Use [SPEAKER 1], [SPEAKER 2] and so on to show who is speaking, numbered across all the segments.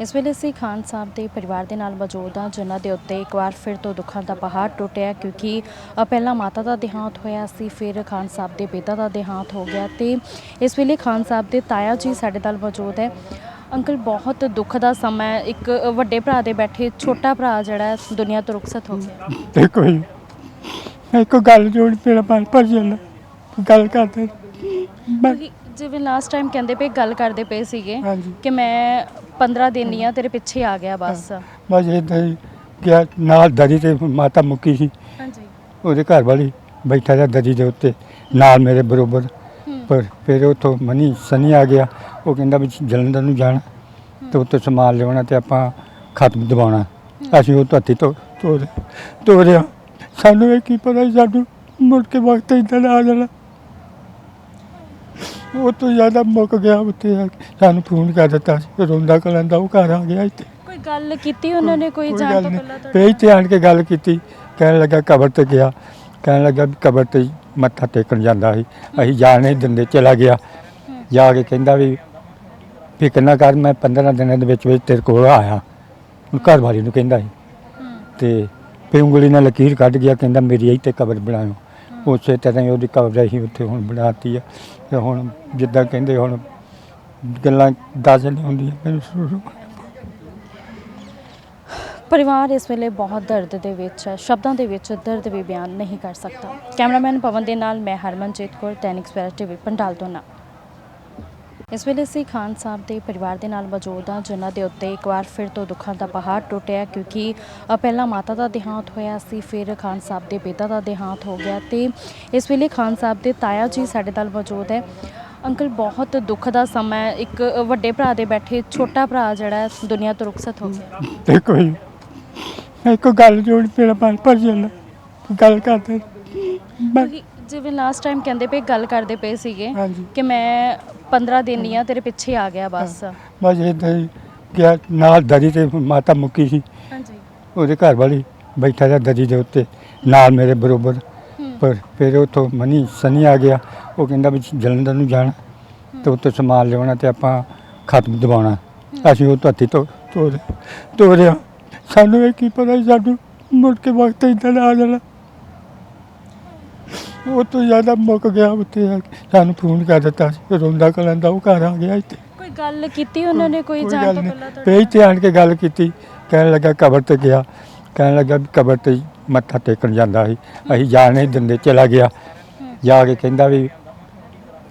[SPEAKER 1] ਇਸ ਵੇਲੇ ਅਸੀਂ ਖਾਨ ਸਾਹਿਬ ਦੇ ਪਰਿਵਾਰ ਦੇ ਨਾਲ ਮੌਜੂਦ ਹਾਂ ਜਿਨ੍ਹਾਂ ਦੇ ਉੱਤੇ ਇੱਕ ਵਾਰ ਫਿਰ ਤੋਂ ਦੁੱਖਾਂ ਦਾ ਪਹਾੜ ਟੁੱਟਿਆ ਕਿਉਂਕਿ ਪਹਿਲਾਂ ਮਾਤਾ ਦਾ ਦੇਹਾਂਤ ਹੋਇਆ ਸੀ ਫਿਰ ਖਾਨ ਸਾਹਿਬ ਦੇ ਪਿਤਾ ਦਾ ਦੇਹਾਂਤ ਹੋ ਗਿਆ ਤੇ ਇਸ ਵੇਲੇ ਖਾਨ ਸਾਹਿਬ ਦੇ ਤਾਇਆ ਜੀ ਸਾਡੇ ਨਾਲ ਮੌਜੂਦ ਹੈ। ਅੰਕਲ ਬਹੁਤ ਦੁੱਖ ਦਾ ਸਮਾਂ ਹੈ ਇੱਕ ਵੱਡੇ ਭਰਾ ਦੇ ਬੈਠੇ ਛੋਟਾ ਭਰਾ ਜਿਹੜਾ ਦੁਨੀਆ ਤੋਂ ਰੁਖਸਤ ਹੋ ਗਿਆ।
[SPEAKER 2] ਦੇਖੋ ਜੀ ਇੱਕ ਗੱਲ ਜੋੜ ਮੇਰਾ ਮਨ ਭਰ ਜਾਂਦਾ ਗੱਲ ਕਰਦੇ।
[SPEAKER 1] ਕਿਉਂਕਿ ਜਿਵੇਂ ਲਾਸਟ ਟਾਈਮ ਕਹਿੰਦੇ ਪਏ ਗੱਲ ਕਰਦੇ ਪਏ ਸੀਗੇ
[SPEAKER 2] ਹਾਂਜੀ।
[SPEAKER 1] ਕਿ ਮੈਂ 15 ਦਿਨ ਹੀ ਆ ਤੇਰੇ ਪਿੱਛੇ ਆ ਗਿਆ ਬਸ।
[SPEAKER 2] ਬਸ ਹੀ ਗਿਆ ਨਾਲ ਦਰੀ ਤੇ ਮਾਤਾ ਮੁੱਕੀ ਸੀ।
[SPEAKER 1] ਹਾਂਜੀ।
[SPEAKER 2] ਉਹਦੇ ਘਰ ਵਾਲੀ ਬੈਠਾ ਰਿਹਾ ਦਰੀ ਦੇ ਉੱਤੇ ਨਾਲ ਮੇਰੇ ਬਰੋਬਰ। ਪਰ ਫਿਰ ਉੱਥੋਂ ਮਨੀ ਸਨੀ ਆ ਗਿਆ। ਉਹ ਕਹਿੰਦਾ ਵੀ ਜਲੰਧਰ ਨੂੰ ਜਾਣਾ ਤੇ ਉੱਥੇ ਸਮਾਨ ਲਿਆਉਣਾ ਤੇ ਆਪਾਂ ਖਤਮ ਦਬਾਉਣਾ ਅਸੀਂ ਉਹ ਧਰਤੀ ਤੋਂ ਤੋੜ ਤੋੜਿਆ ਸਾਨੂੰ ਇਹ ਕੀ ਪਤਾ ਸਾਨੂੰ ਮੁੜ ਕੇ ਵਕਤ ਇਦਾਂ ਆ ਜਾਣਾ। ਉਹ ਤੋਂ ਜ਼ਿਆਦਾ ਮੁੱਕ ਗਿਆ ਉੱਥੇ ਆ ਕੇ। ਸਾਨੂੰ ਫੋਨ ਕਰ ਦਿੱਤਾ ਸੀ ਰੋਂਦਾ ਕਲੰਦਾ ਉਹ ਘਰ ਆ ਗਿਆ ਇੱਥੇ।
[SPEAKER 1] ਕੋਈ ਗੱਲ ਕੀਤੀ ਉਹਨਾਂ ਨੇ? ਕੋਈ ਜਾਣ ਤੋਂ। ਪਹਿਲਾਂ
[SPEAKER 2] ਤੇ ਆਣ ਕੇ ਗੱਲ ਕੀਤੀ। ਕਹਿਣ ਲੱਗਾ ਕਬਰ ਤੇ ਗਿਆ। ਕਹਿਣ ਲੱਗਾ ਵੀ ਕਬਰ ਤੇ ਮੱਥਾ ਟੇਕਣ ਜਾਂਦਾ ਸੀ। ਅਸੀਂ ਜਾਣ ਨਹੀਂ ਦਿੰਦੇ ਚਲਾ ਗਿਆ। ਜਾ ਕੇ ਕਹਿੰਦਾ ਵੀ ਫਿਕਰ ਨਾ ਕਰ ਮੈਂ 15 ਦਿਨਾਂ ਦੇ ਵਿੱਚ ਵਿੱਚ ਤੇਰੇ ਕੋਲ ਆਇਆ। ਹੁਣ ਘਰ ਵਾਲੀ ਨੂੰ ਕਹਿੰਦਾ ਸੀ।
[SPEAKER 1] ਹੂੰ।
[SPEAKER 2] ਤੇ ਫਿਰ ਉਂਗਲੀ ਨਾਲ ਲਕੀਰ ਕੱਢ ਗਿਆ ਕਹਿੰਦਾ ਮੇਰੀ ਇੱਥੇ ਕਬਰ ਬਣਾਓ ਉਸੇ ਤਰ੍ਹਾਂ ਹੀ ਉਹਦੀ ਕਬਰ ਅਸੀਂ ਉੱਥੇ ਹੁਣ ਬਣਾਤੀ ਆ। ਤੇ ਹੁਣ ਜਿੱਦਾਂ ਕਹਿੰਦੇ ਹੁਣ ਗੱਲਾਂ ਦੱਸ ਨਹੀਂ ਹੁੰਦੀਆਂ ਮੈਨੂੰ ਸ਼ੁਰੂ
[SPEAKER 1] ਪਰਿਵਾਰ ਇਸ ਵੇਲੇ ਬਹੁਤ ਦਰਦ ਦੇ ਵਿੱਚ ਹੈ ਸ਼ਬਦਾਂ ਦੇ ਵਿੱਚ ਦਰਦ ਵੀ ਬਿਆਨ ਨਹੀਂ ਕਰ ਸਕਦਾ। ਕੈਮਰਾਮੈਨ ਪਵਨ ਦੇ ਨਾਲ ਮੈਂ ਹਰਮਨਜੀਤ ਕੌਰ, ਦੈਨਿਕ ਸਵੇਰਾ ਟੀਵੀ, ਪੰਡਾਲ ਤੋਂ ਨਾ। ਇਸ ਵੇਲੇ ਅਸੀਂ ਖਾਨ ਸਾਹਿਬ ਦੇ ਪਰਿਵਾਰ ਦੇ ਨਾਲ ਮੌਜੂਦ ਹਾਂ ਜਿਨ੍ਹਾਂ ਦੇ ਉੱਤੇ ਇੱਕ ਵਾਰ ਫਿਰ ਤੋਂ ਦੁੱਖਾਂ ਦਾ ਪਹਾੜ ਟੁੱਟਿਆ ਕਿਉਂਕਿ ਪਹਿਲਾਂ ਮਾਤਾ ਦਾ ਦੇਹਾਂਤ ਹੋਇਆ ਸੀ ਫਿਰ ਖਾਨ ਸਾਹਿਬ ਦੇ ਪਿਤਾ ਦਾ ਦੇਹਾਂਤ ਹੋ ਗਿਆ ਤੇ ਇਸ ਵੇਲੇ ਖਾਨ ਸਾਹਿਬ ਦੇ ਤਾਇਆ ਜੀ ਸਾਡੇ ਨਾਲ ਮੌਜੂਦ ਹੈ। ਅੰਕਲ ਬਹੁਤ ਦੁੱਖ ਦਾ ਸਮਾਂ ਹੈ ਇੱਕ ਵੱਡੇ ਭਰਾ ਦੇ ਬੈਠੇ ਛੋਟਾ ਭਰਾ ਜਿਹੜਾ ਦੁਨੀਆ ਤੋਂ ਰੁਖਸਤ ਹੋ ਗਿਆ।
[SPEAKER 2] ਦੇਖੋ ਜੀ ਇੱਕ ਗੱਲ ਜੋੜ ਮੇਰਾ ਮਨ ਭਰ ਜਾਂਦਾ ਗੱਲ ਕਰਦੇ।
[SPEAKER 1] ਕਿਉਂਕਿ ਜਿਵੇਂ ਲਾਸਟ ਟਾਈਮ ਕਹਿੰਦੇ ਪਏ ਗੱਲ ਕਰਦੇ ਪਏ ਸੀਗੇ
[SPEAKER 2] ਹਾਂਜੀ।
[SPEAKER 1] ਕਿ ਮੈਂ 15 ਦਿਨ ਹੀ ਆ ਤੇਰੇ ਪਿੱਛੇ ਆ ਗਿਆ ਬਸ।
[SPEAKER 2] ਬਸ ਏਦਾਂ ਹੀ ਗਿਆ ਨਾਲ ਦਰੀ ਤੇ ਮਾਤਾ ਮੁੱਕੀ ਸੀ।
[SPEAKER 1] ਹਾਂਜੀ।
[SPEAKER 2] ਉਹਦੇ ਘਰ ਵਾਲੀ ਬੈਠਾ ਰਿਹਾ ਦਰੀ ਦੇ ਉੱਤੇ ਨਾਲ ਮੇਰੇ ਬਰੋਬਰ। ਪਰ ਫਿਰ ਉੱਥੋਂ ਮਨੀ ਸਨੀ ਆ ਗਿਆ ਉਹ ਕਹਿੰਦਾ ਵੀ ਜਲੰਧਰ ਨੂੰ ਜਾਣਾ ਤੇ ਉੱਥੇ ਸਮਾਨ ਲਿਆਉਣਾ ਤੇ ਆਪਾਂ ਖਤਮ ਦਬਾਉਣਾ ਅਸੀਂ ਉਹ ਧਰਤੀ ਤੋਂ ਤੋੜ ਤੋੜਿਆ ਸਾਨੂੰ ਇਹ ਕੀ ਪਤਾ ਸਾਨੂੰ ਮੁੜ ਕੇ ਵਕਤ ਇਦਾਂ ਆ ਜਾਣਾ। ਉਹ ਤੋਂ ਜ਼ਿਆਦਾ ਮੁੱਕ ਗਿਆ ਉੱਥੇ ਆ ਕੇ। ਸਾਨੂੰ ਫੋਨ ਕਰ ਦਿੱਤਾ ਸੀ ਰੋਂਦਾ ਕਲੰਦਾ ਉਹ ਘਰ ਆ ਗਿਆ ਇੱਥੇ।
[SPEAKER 1] ਕੋਈ ਗੱਲ ਕੀਤੀ ਉਹਨਾਂ ਨੇ ਕੋਈ ਜਾਣ
[SPEAKER 2] ਗੱਲ
[SPEAKER 1] ਤੋਂ
[SPEAKER 2] ਨਹੀਂ।
[SPEAKER 1] ਪਹਿਲਾਂ ਤੁਹਾਡੇ
[SPEAKER 2] ਪੇਜ ਤੇ ਆਣ ਕੇ ਗੱਲ ਕੀਤੀ। ਕਹਿਣ ਲੱਗਾ ਕਬਰ ਤੇ ਗਿਆ। ਕਹਿਣ ਲੱਗਾ ਵੀ ਕਬਰ ਤੇ ਮੱਥਾ ਟੇਕਣ ਜਾਂਦਾ ਸੀ। ਅਸੀਂ ਜਾਣ ਨਹੀਂ ਦਿੰਦੇ ਚਲਾ ਗਿਆ। ਜਾ ਕੇ ਕਹਿੰਦਾ ਵੀ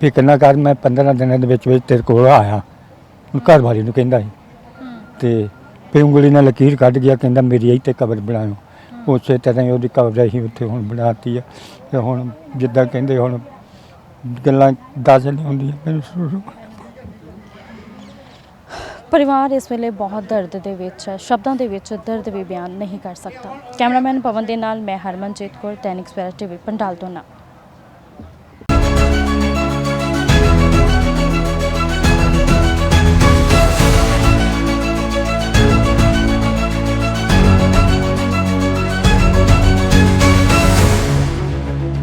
[SPEAKER 2] ਫਿਕਰ ਨਾ ਕਰ ਮੈਂ 15 ਦਿਨਾਂ ਦੇ ਵਿੱਚ ਵਿੱਚ ਤੇਰੇ ਕੋਲ ਆਇਆ। ਹੁਣ ਘਰ ਵਾਲੀ ਨੂੰ ਕਹਿੰਦਾ ਸੀ।
[SPEAKER 1] ਹੂੰ।
[SPEAKER 2] ਤੇ ਫਿਰ ਉਂਗਲੀ ਨਾਲ ਲਕੀਰ ਕੱਢ ਗਿਆ। ਕਹਿੰਦਾ ਮੇਰੀ ਇੱਥੇ ਕਬਰ ਬਣਾਓ ਉਸੇ ਤਰ੍ਹਾਂ ਹੀ ਉਹਦੀ ਕਬਰ ਹੀ ਉੱਥੇ ਹੁਣ ਬਣਾਤੀ ਆ। ਤੇ ਹੁਣ ਜਿੱਦਾਂ ਕਹਿੰਦੇ ਹੁਣ ਗੱਲਾਂ ਦੱਸ ਨਹੀਂ ਹੁੰਦੀਆਂ ਮੈਨੂੰ ਸ਼ੁਰੂ
[SPEAKER 1] ਪਰਿਵਾਰ ਇਸ ਵੇਲੇ ਬਹੁਤ ਦਰਦ ਦੇ ਵਿੱਚ ਹੈ ਸ਼ਬਦਾਂ ਦੇ ਵਿੱਚ ਦਰਦ ਵੀ ਬਿਆਨ ਨਹੀਂ ਕਰ ਸਕਦਾ। ਕੈਮਰਾਮੈਨ ਪਵਨ ਦੇ ਨਾਲ ਮੈਂ ਹਰਮਨਜੀਤ ਕੌਰ, ਦੈਨਿਕ ਸਵੇਰਾ ਟੀਵੀ, ਪੰਡਾਲ ਤੋਂ ਨਾ।